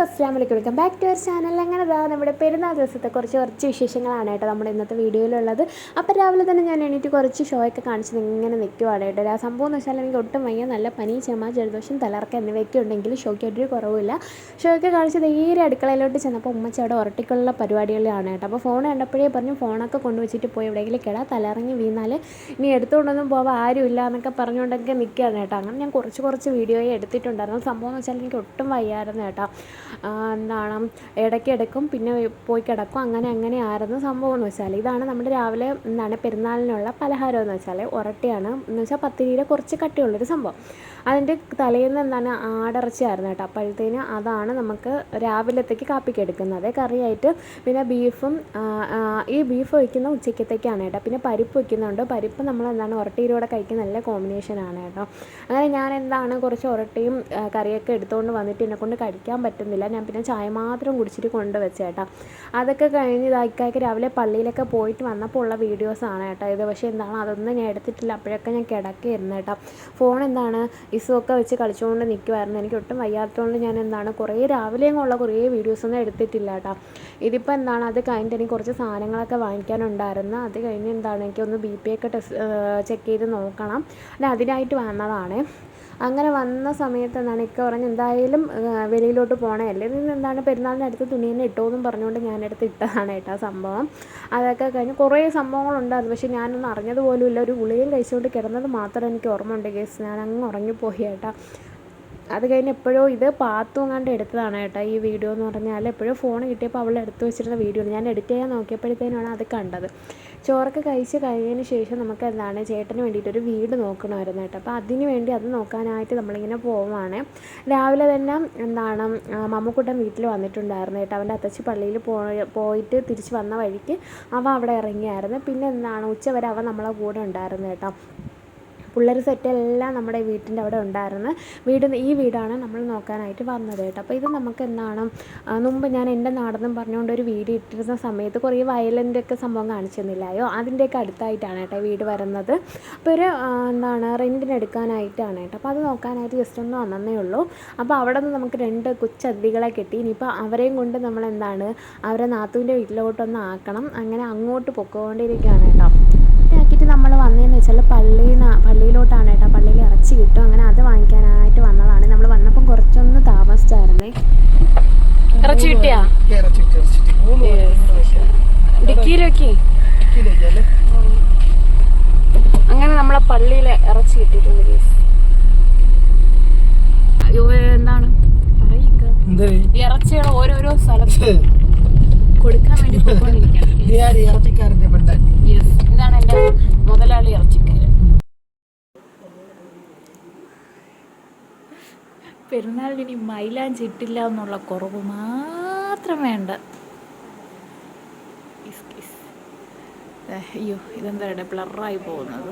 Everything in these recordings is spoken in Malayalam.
ഫ്രണ്ട്സ് അസ്ലാം വലൈക്കും. Welcome back to our channel. അങ്ങനെ അതാ നമ്മുടെ പെരുന്നാൾ ദിവസത്തെ കുറച്ച് കുറച്ച് വിശേഷങ്ങളാണ് കേട്ടോ നമ്മുടെ ഇന്നത്തെ വീഡിയോയിലുള്ളത്. അപ്പോൾ രാവിലെ തന്നെ ഞാൻ എണീറ്റ് കുറച്ച് ഷോ ഒക്കെ കാണിച്ചത് ഇങ്ങനെ നിൽക്കുവാണ് കേട്ടോ. ആ സംഭവം എന്ന് വെച്ചാൽ എനിക്ക് ഒട്ടും വയ്യ. നല്ല പനി ചുമ ജലദോഷം തലർക്ക എന്നിവയൊക്കെ ഉണ്ടെങ്കിൽ ഷോയ്ക്ക് ഒരു കുറവില്ല ഷോയൊക്കെ കാണിച്ച് നേരെ അടുക്കളയിലോട്ട് ചെന്നപ്പോൾ ഉമ്മച്ചി അവിടെ ഉറട്ടിക്കുള്ള പരിപാടികളിലാണ് കേട്ടോ. അപ്പോൾ ഫോൺ കണ്ടപ്പോഴേ പറഞ്ഞു ഫോണൊക്കെ കൊണ്ടുവച്ചിട്ട് പോയി എവിടെയെങ്കിലും കിടാ. തലറങ്ങി വീണാൽ ഇനി എടുത്തുകൊണ്ടൊന്നും പോവാൻ ആരുമില്ല എന്നൊക്കെ പറഞ്ഞുകൊണ്ടൊക്കെ നിൽക്കുകയാണ് കേട്ടോ. അങ്ങനെ ഞാൻ കുറച്ച് കുറച്ച് വീഡിയോയെ എടുത്തിട്ടുണ്ടായിരുന്നു. സംഭവം എന്ന് വെച്ചാൽ എനിക്ക് ഒട്ടും വയ്യായിരുന്നു കേട്ടോ. എന്താണ് ഇടയ്ക്ക് എടുക്കും പിന്നെ പോയി കിടക്കും. അങ്ങനെ അങ്ങനെ ആയിരുന്നു സംഭവം എന്ന് വെച്ചാൽ ഇതാണ് നമ്മുടെ രാവിലെ എന്താണ് പെരുന്നാളിനുള്ള പലഹാരം എന്ന് വെച്ചാൽ ഉരട്ടിയാണ് എന്ന് വെച്ചാൽ പത്തിരിയുടെ കുറച്ച് കട്ടിയുള്ളൊരു സംഭവം. അതിന്റെ തലേന്ന് എന്താണ് ആടിറച്ചിയായിരുന്നു കേട്ടോ. അപ്പോഴത്തേന് അതാണ് നമുക്ക് രാവിലത്തേക്ക് കാപ്പിക്ക് എടുക്കുന്നത്. കറിയായിട്ട് പിന്നെ ബീഫും ഈ ബീഫ് വയ്ക്കുന്ന ഉച്ചയ്ക്കത്തേക്കാണ് കേട്ടോ. പിന്നെ പരിപ്പ് വയ്ക്കുന്നുണ്ട്. പരിപ്പ് നമ്മൾ എന്താണ് ഉരട്ടിയിലൂടെ കഴിക്കുന്ന നല്ല കോമ്പിനേഷനാണ് കേട്ടോ. അങ്ങനെ ഞാൻ എന്താണ് കുറച്ച് ഉരട്ടിയും കറിയൊക്കെ എടുത്തുകൊണ്ട് വന്നിട്ട് എന്നെ കൊണ്ട് കഴിക്കാൻ പറ്റുന്നില്ല ഞാൻ പിന്നെ ചായ മാത്രം കുടിച്ചിട്ട് കൊണ്ടുവച്ച വെച്ചേട്ടാ അതൊക്കെ കഴിഞ്ഞ് ഇതായിക്കായ്ക്ക് രാവിലെ പള്ളിയിലൊക്കെ പോയിട്ട് വന്നപ്പോൾ ഉള്ള വീഡിയോസാണ് കേട്ടോ ഇത്. പക്ഷേ എന്താണ് അതൊന്നും ഞാൻ എടുത്തിട്ടില്ല. അപ്പോഴൊക്കെ ഞാൻ കിടക്കുകയായിരുന്നു കേട്ടോ. ഫോൺ എന്താണ് ഇസുമൊക്കെ വെച്ച് കളിച്ചുകൊണ്ട് നിൽക്കുമായിരുന്നു എനിക്ക് ഒട്ടും വയ്യാത്തതുകൊണ്ട് ഞാൻ എന്താണ് കുറേ രാവിലെയും ഉള്ള കുറേ വീഡിയോസൊന്നും എടുത്തിട്ടില്ല കേട്ടോ ഇതിപ്പോൾ എന്താണ് അത് കഴിഞ്ഞിട്ട് എനിക്ക് കുറച്ച് സാധനങ്ങളൊക്കെ വാങ്ങിക്കാനുണ്ടായിരുന്നു. അത് കഴിഞ്ഞ് എന്താണ് എനിക്കൊന്ന് ബി പി ഒക്കെ ടെസ്റ്റ് ചെക്ക് ചെയ്ത് നോക്കണം. അല്ല അതിനായിട്ട് വന്നതാണ്. അങ്ങനെ വന്ന സമയത്ത് എന്താണ് ഇക്ക പറഞ്ഞ് എന്തായാലും വെളിയിലോട്ട് പോകണമല്ലേ ഇത് എന്താണ് പെരുന്നാളിന്റെ അടുത്ത് തുണി തന്നെ ഇട്ടോന്നും പറഞ്ഞുകൊണ്ട് ഞാനെടുത്ത് ഇട്ടതാണ് കേട്ടോ സംഭവം. അതൊക്കെ കഴിഞ്ഞ് കുറേ സംഭവങ്ങളുണ്ടായിരുന്നു. പക്ഷേ ഞാനൊന്നും അറിഞ്ഞതുപോലും പോലുമില്ല ഒരു ഗുളികയും കഴിച്ചുകൊണ്ട് കിടന്നത് മാത്രം എനിക്ക് ഓർമ്മ ഉണ്ട് കേസ്. ഞാൻ അങ്ങ് ഉറങ്ങിപ്പോയി കേട്ടോ. അത് കഴിഞ്ഞ് എപ്പോഴോ ഇത് പാത്തും കണ്ട് എടുത്തതാണ് കേട്ടോ ഈ വീഡിയോ എന്ന് പറഞ്ഞാൽ. എപ്പോഴും ഫോൺ കിട്ടിയപ്പോൾ അവൾ എടുത്തു വെച്ചിരുന്ന വീഡിയോ ഞാൻ എഡിറ്റ് ചെയ്യാൻ നോക്കിയപ്പോഴത്തേനാണ് അത് കണ്ടത്. ചോറൊക്കെ കഴിച്ച് കഴിഞ്ഞതിന് ശേഷം നമുക്ക് എന്താണ് ചേട്ടന് വേണ്ടിയിട്ട് ഒരു വീട് നോക്കണമായിരുന്നു കേട്ടോ. അപ്പോൾ അതിന് വേണ്ടി അത് നോക്കാനായിട്ട് നമ്മളിങ്ങനെ പോവാണ്. രാവിലെ തന്നെ എന്താണ് മമ്മക്കുട്ടൻ വീട്ടിൽ വന്നിട്ടുണ്ടായിരുന്നു കേട്ടോ. അവന്റെ അത്തച്ചി പള്ളിയിൽ പോയി പോയിട്ട് തിരിച്ച് വന്ന വഴിക്ക് അവ അവിടെ ഇറങ്ങിയായിരുന്നു. പിന്നെ എന്താണ് ഉച്ച വരെ അവൻ നമ്മളെ കൂടെ ഉണ്ടായിരുന്നു കേട്ടോ. പിള്ളേർ സെറ്റെല്ലാം നമ്മുടെ വീട്ടിന്റെ അവിടെ ഉണ്ടായിരുന്നു. വീട് ഈ വീടാണ് നമ്മൾ നോക്കാനായിട്ട് വന്നത് കേട്ടോ. അപ്പോൾ ഇത് നമുക്ക് എന്താണ്? മുമ്പ് ഞാൻ എന്റെ നാടെന്നും പറഞ്ഞുകൊണ്ട് ഒരു വീട് ഇട്ടിരുന്ന സമയത്ത് കുറേ വയലന്റെയൊക്കെ സംഭവം കാണിച്ചെന്നില്ലായോ അതിന്റെയൊക്കെ അടുത്തായിട്ടാണ് കേട്ടോ വീട് വരുന്നത്. അപ്പോൾ ഒരു എന്താണ് റെന്റിന് എടുക്കാനായിട്ടാണ് കേട്ടോ. അപ്പോൾ അത് നോക്കാനായിട്ട് ജസ്റ്റ് ഒന്ന് വന്നതേ ഉള്ളൂ. അപ്പോൾ അവിടെ നിന്ന് നമുക്ക് രണ്ട് കൊച്ചതിഥികളെ കിട്ടി. ഇനിയിപ്പോൾ അവരെയും കൊണ്ട് നമ്മൾ എന്താണ് അവരെ നാത്തൂന്റെ വീട്ടിലോട്ടൊന്ന് ആക്കണം. അങ്ങനെ അങ്ങോട്ട് പൊക്കോണ്ടിരിക്കുകയാണ് കേട്ടോ ആക്കിയിട്ട് നമ്മൾ വന്നതെന്ന് വെച്ചാൽ പള്ളിയിൽ പള്ളിയിലോട്ടാണ് കേട്ടോ. പള്ളിയിൽ ഇറച്ചി കിട്ടും. അങ്ങനെ അത് വാങ്ങിക്കാനായിട്ട് വന്നതാണ്. നമ്മൾ വന്നപ്പം കുറച്ചൊന്ന് താമസിച്ചായിരുന്നേ. ഇറച്ചി കിട്ടിയാ? കിലോയ്ക്കല്ലേ അങ്ങനെ നമ്മളെ പള്ളിയിൽ ഇറച്ചി കിട്ടിയിട്ടുണ്ട് എന്താണ്? ഇറച്ചിയുടെ ഓരോരോ സ്ഥലത്ത് കൊടുക്കാൻ വേണ്ടി ഇറച്ചിക്കാരന്റെ യെസ് ഇതാണ് എന്റെ മുതലാളി ഇറച്ചിക്കാരൻ പെരുന്നാളിന് ഇനി മൈലാഞ്ചി ഇട്ടില്ല എന്നുള്ള കുറവ് മാത്രം വേണ്ട. അയ്യോ ഇതെന്താണ് ബ്ലറായി പോകുന്നത്?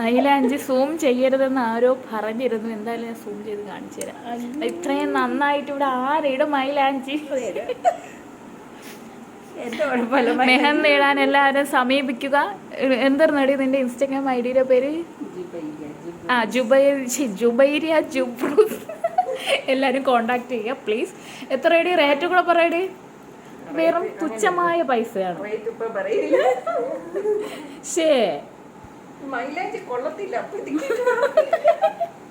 മൈലാഞ്ചി സൂം ചെയ്യരുതെന്ന് ആരോ പറഞ്ഞിരുന്നു. എന്തായാലും ഞാൻ സൂം ചെയ്ത് കാണിച്ചു തരാം. ഇത്രയും നന്നായിട്ട് ഇവിടെ ആരുടെ മൈലാഞ്ചി? മെഹം നേടാൻ എല്ലാവരും സമീപിക്കുക. എന്തായിരുന്നടി നിന്റെ ഇൻസ്റ്റാഗ്രാം ഐ ഡിയുടെ പേര് ആ ജുബൈർ ഛി, ജുബൈരിയ ജുബ്രൂസ്. എല്ലാവരും കോണ്ടാക്ട് ചെയ്യുക പ്ലീസ് എത്രയടി? റേറ്റ് കൂടെ പറയടി. വെറും തുച്ഛമായ പൈസയാണ്. ശേ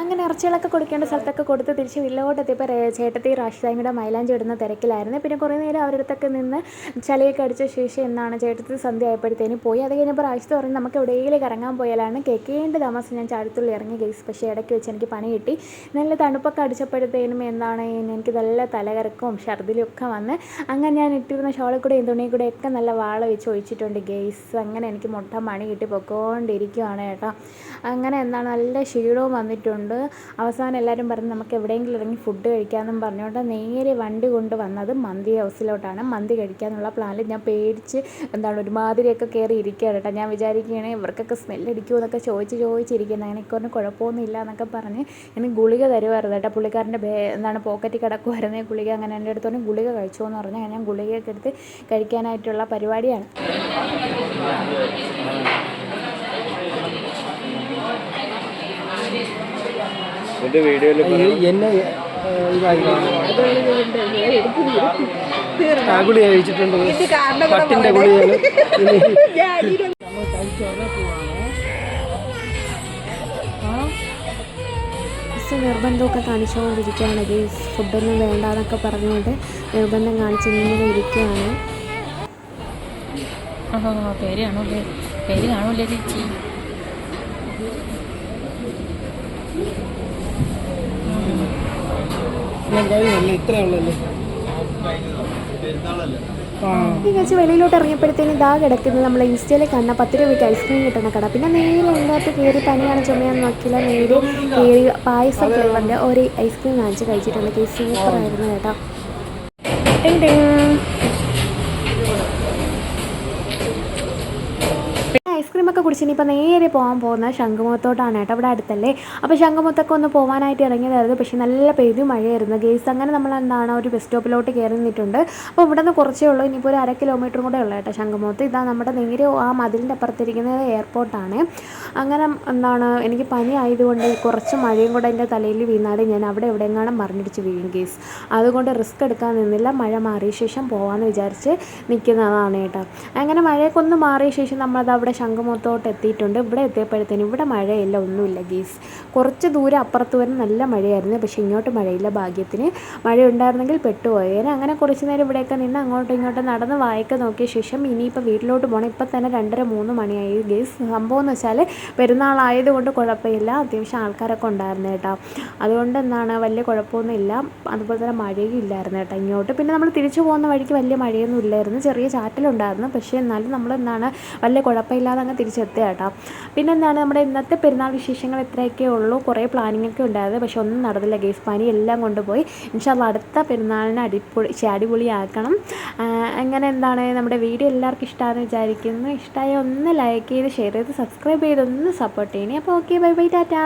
അങ്ങനെ ഇറച്ചികളൊക്കെ കൊടുക്കേണ്ട സ്ഥലത്തൊക്കെ കൊടുത്ത് തിരിച്ച് വീട്ടിലോട്ട് എത്തിയപ്പോൾ ചേട്ടത്തി റാഷിദാമിയുടെ മൈലാഞ്ചി ഇടുന്ന തിരക്കിലായിരുന്നു. പിന്നെ കുറേ നേരം അവരടുത്തൊക്കെ നിന്ന് ചളിയൊക്കെ അടിച്ച ശേഷം എന്നാണ് ചേട്ടത്തി സന്ധ്യ ആയപ്പോഴത്തേനും പോയി. അത് കഴിഞ്ഞപ്പോൾ റാഷിദ് പറഞ്ഞു നമുക്ക് എവിടെയെങ്കിലും ഇറങ്ങാൻ പോയാലാണ് കേൾക്കേണ്ട താമസം. ഞാൻ ചാടത്തുള്ളി ഇറങ്ങി ഗെയ്സ് പക്ഷേ ഇടയ്ക്ക് വെച്ച് എനിക്ക് പണി കിട്ടി. നല്ല തണുപ്പൊക്കെ അടിച്ചപ്പോഴത്തേനും എന്താണ് എനിക്ക് നല്ല തലകറക്കവും ഛർദിലും ഒക്കെ വന്ന് അങ്ങനെ ഞാൻ ഇട്ടിരുന്ന ഷോളിൽ കൂടെ തുണിയിൽ കൂടെ ഒക്കെ നല്ല വാള വെച്ച് ഒഴിച്ചിട്ടുണ്ട് ഗെയ്സ് അങ്ങനെ എനിക്ക് മുട്ട മണി കിട്ടി പൊക്കോണ്ടിരിക്കുവാണ് കേട്ടോ. അങ്ങനെ എന്താണ് നല്ല ക്ഷീണവും വന്നിട്ടുണ്ട്. അവസാനം എല്ലാവരും പറഞ്ഞ് നമുക്ക് എവിടെയെങ്കിലും ഇറങ്ങി ഫുഡ് കഴിക്കാമെന്നും പറഞ്ഞുകൊണ്ട് നേരെ വണ്ടി കൊണ്ട് വന്നത് മന്തി ഹൗസിലോട്ടാണ്. മന്തി കഴിക്കാമെന്നുള്ള പ്ലാനിൽ ഞാൻ പേടിച്ച് എന്താണ് ഒരുമാതിരിയൊക്കെ കയറി ഇരിക്കുകയാണ് കേട്ടോ. ഞാൻ വിചാരിക്കുകയാണ് ഇവർക്കൊക്കെ സ്മെല്ലടിക്കുമോ എന്നൊക്കെ ചോദിച്ച് ചോദിച്ചിരിക്കുന്നത് അങ്ങനെ ഇക്കൊന്നും പറഞ്ഞു കുഴപ്പമൊന്നും ഇല്ല എന്നൊക്കെ പറഞ്ഞ് എനിക്ക് ഗുളിക തരുമായിരുന്നു കേട്ടോ. പുള്ളിക്കാരന്റെ എന്താണ് പോക്കറ്റിൽ കിടക്കുമായിരുന്നു. ഗുളിക അങ്ങനെ എന്റെ അടുത്ത് ഗുളിക കഴിച്ചോ എന്ന് പറഞ്ഞാൽ ഞാൻ ഗുളികയൊക്കെ എടുത്ത് കഴിക്കാനായിട്ടുള്ള പരിപാടിയാണ്. എന്റെ വീഡിയോയിൽ എന്നെ ഇതായി ആ? കഴിച്ചിട്ടുണ്ട് നിർബന്ധമൊക്കെ കാണിച്ചുകൊണ്ടിരിക്കുകയാണ്. ഗേസ് ഫുഡൊന്നും വേണ്ടാന്നൊക്കെ പറഞ്ഞുകൊണ്ട് നിർബന്ധം കാണിച്ച് ഇങ്ങനെ ഇരിക്കുകയാണ് പേര് കാണൂലേ പേര് കാണൂലേ ചേച്ചി? ഞാൻ കഴിഞ്ഞല്ലേ ഇത്രേ ഉള്ളല്ലേ വെളിയിലോട്ട് ഇറങ്ങിയപ്പോഴത്തേനും ഇതാ കിടക്കുന്നത്. നമ്മൾ ഇൻസ്റ്റയിൽ കണ്ട പത്ത് രൂപയ്ക്ക് ഐസ്ക്രീം കിട്ടുന്ന കട. പിന്നെ നേരെ അതിനകത്ത് കയറി പനിയാണ് ചുമയാന്ന് നോക്കിയില്ല നേരെ കയറി പായസം ഫ്ലേവറിന്റെ ഒരു ഐസ്ക്രീം വാങ്ങിച്ച് കഴിച്ചിട്ടുണ്ട്. കേസ് സൂപ്പറായിരുന്നു കേട്ടോ. ടിങ് ടിങ്. ഐസ്ക്രീം ഒക്കെ കുടിച്ച് ഇനിയിപ്പോൾ നേരെ പോകാൻ പോകുന്നത് ശംഖുമുഖത്തോട്ടാണ് കേട്ടോ. ഇവിടെ അടുത്തല്ലേ? അപ്പോൾ ശംഖുമുഖത്തൊക്കെ ഒന്ന് പോകാനായിട്ട് ഇറങ്ങിയതായിരുന്നു. പക്ഷേ നല്ല പെയ്തു മഴയായിരുന്നു. ഗേസ് അങ്ങനെ നമ്മൾ എന്താണ് ഒരു ബസ് സ്റ്റോപ്പിലോട്ട് കയറി നിന്നിട്ടുണ്ട്. അപ്പോൾ ഇവിടെ നിന്ന് കുറച്ചേ ഉള്ളൂ. ഇനിയിപ്പോൾ ഒരു അര കിലോമീറ്റർ കൂടെ ഉള്ളൂ കേട്ടോ ശംഖുമുഖത്ത്. ഇതാ നമ്മുടെ നേരെ ആ മതിലിന്റെ അപ്പുറത്തിരിക്കുന്നത് എയർപോർട്ടാണ് അങ്ങനെ എന്താണ് എനിക്ക് പനി ആയതുകൊണ്ട് കുറച്ച് മഴയും കൂടെ എന്റെ തലയിൽ വീണാലും ഞാൻ അവിടെ എവിടെയെങ്ങാനും മറിഞ്ഞിടിച്ച് വീഴും കേസ് അതുകൊണ്ട് റിസ്ക് എടുക്കാൻ നിന്നില്ല. മഴ മാറിയ ശേഷം പോകാമെന്ന് വിചാരിച്ച് നിൽക്കുന്നതാണ് കേട്ടോ. അങ്ങനെ മഴയൊക്കെ ഒന്ന് മാറിയ ശേഷം നമ്മളത് അവിടെ ശംഖുമുഖത്തോട്ട് എത്തിയിട്ടുണ്ട് ഇവിടെ എത്തിയപ്പോഴത്തേനും ഇവിടെ മഴയില്ല ഒന്നുമില്ല ഗീസ്. കുറച്ച് ദൂരം അപ്പുറത്ത് വരെ നല്ല മഴയായിരുന്നു. പക്ഷേ ഇങ്ങോട്ട് മഴയില്ല ഭാഗ്യത്തിന്. മഴ ഉണ്ടായിരുന്നെങ്കിൽ പെട്ടുപോയേനെ. അങ്ങനെ കുറച്ച് നേരം ഇവിടെയൊക്കെ നിന്ന് അങ്ങോട്ടും ഇങ്ങോട്ടും നടന്ന് വായൊക്കെ നോക്കിയ ശേഷം ഇനിയിപ്പോൾ വീട്ടിലോട്ട് പോകണം ഇപ്പം തന്നെ രണ്ടര മൂന്ന് മണിയായി ഗീസ്. സംഭവം എന്ന് വെച്ചാൽ പെരുന്നാളായതുകൊണ്ട് കുഴപ്പമില്ല. അത്യാവശ്യം ആൾക്കാരൊക്കെ ഉണ്ടായിരുന്നു കേട്ടോ. അതുകൊണ്ട് എന്താണ് വലിയ കുഴപ്പമൊന്നുമില്ല. അതുപോലെ തന്നെ മഴയും ഇല്ലായിരുന്നു കേട്ടോ ഇങ്ങോട്ട്. പിന്നെ നമ്മൾ തിരിച്ചു പോകുന്ന വഴിക്ക് വലിയ മഴയൊന്നും ഇല്ലായിരുന്നു. ചെറിയ ചാറ്റലുണ്ടായിരുന്നു. പക്ഷേ എന്നാലും നമ്മൾ എന്താണ് വലിയ കുഴപ്പമില്ലാതെ അങ്ങ് തിരിച്ചെത്തുക കേട്ടോ. പിന്നെ എന്താണ് നമ്മുടെ ഇന്നത്തെ പെരുന്നാൾ വിശേഷങ്ങൾ എത്രയൊക്കെ ഉള്ളൂ? കുറേ പ്ലാനിങ് ഒക്കെ ഉണ്ടായിരുന്നു പക്ഷെ ഒന്നും നടന്നില്ല. ഗേസ് പനി എല്ലാം കൊണ്ടുപോയി. ഇൻഷാല്ല അടുത്ത പെരുന്നാളിനെ അടിപൊളി അടിപൊളിയാക്കണം. അങ്ങനെ എന്താണ് നമ്മുടെ വീഡിയോ എല്ലാവർക്കും ഇഷ്ടമാണെന്ന് വിചാരിക്കുന്നു. ഇഷ്ടമായ ഒന്ന് ലൈക്ക് ചെയ്ത് ഷെയർ ചെയ്ത് സബ്സ്ക്രൈബ് ചെയ്ത് ഒന്ന് സപ്പോർട്ട് ചെയ്യണേ. അപ്പോൾ ഓക്കെ ബൈ ബൈ ടാറ്റാ.